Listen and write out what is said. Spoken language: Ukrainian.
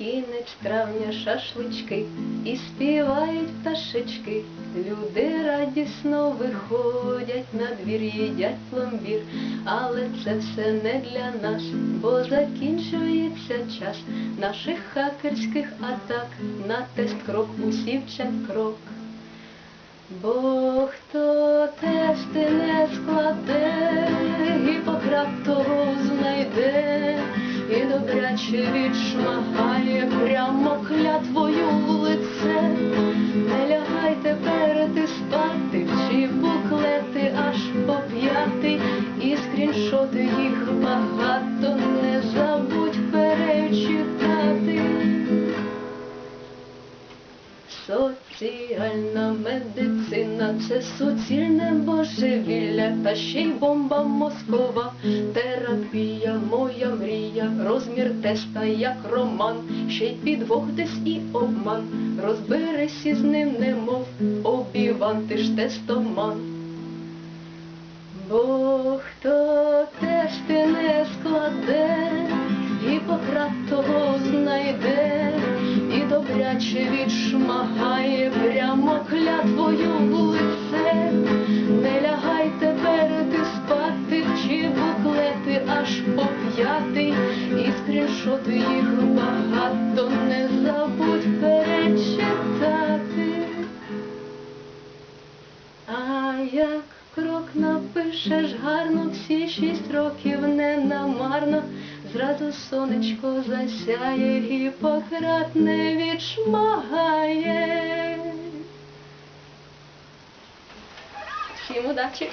кінець травня шашлички, і співають пташечки. Люди радісно виходять на двір, їдять пломбір, але це все не для нас, бо закінчується час наших хакерських атак на тест крок усі вчать крок. Бо хто тести не складе, знайде, і добряче відшмагає прямо клятвою в лице. Не лягайте перети спати, чи буклети аж по п'ятий, і скріншоти їх багато, не забудь перечитати. Соціальна медицина це суцільне божевілля, та ще й бомба мозкова, терапія, моя теста як роман, ще й підвох десь і обман. Розберись із ним, немов обіван, ти ж тестоман. Бо хто тести не складе, Гіппократ того знайде, і добряче відшмагає прямо клятвою і їх багато, не забудь перечитати. А як крок напишеш гарно, всі шість років не намарно, зразу сонечко засяє, Гіппократ не відшмагає. Всім удачі!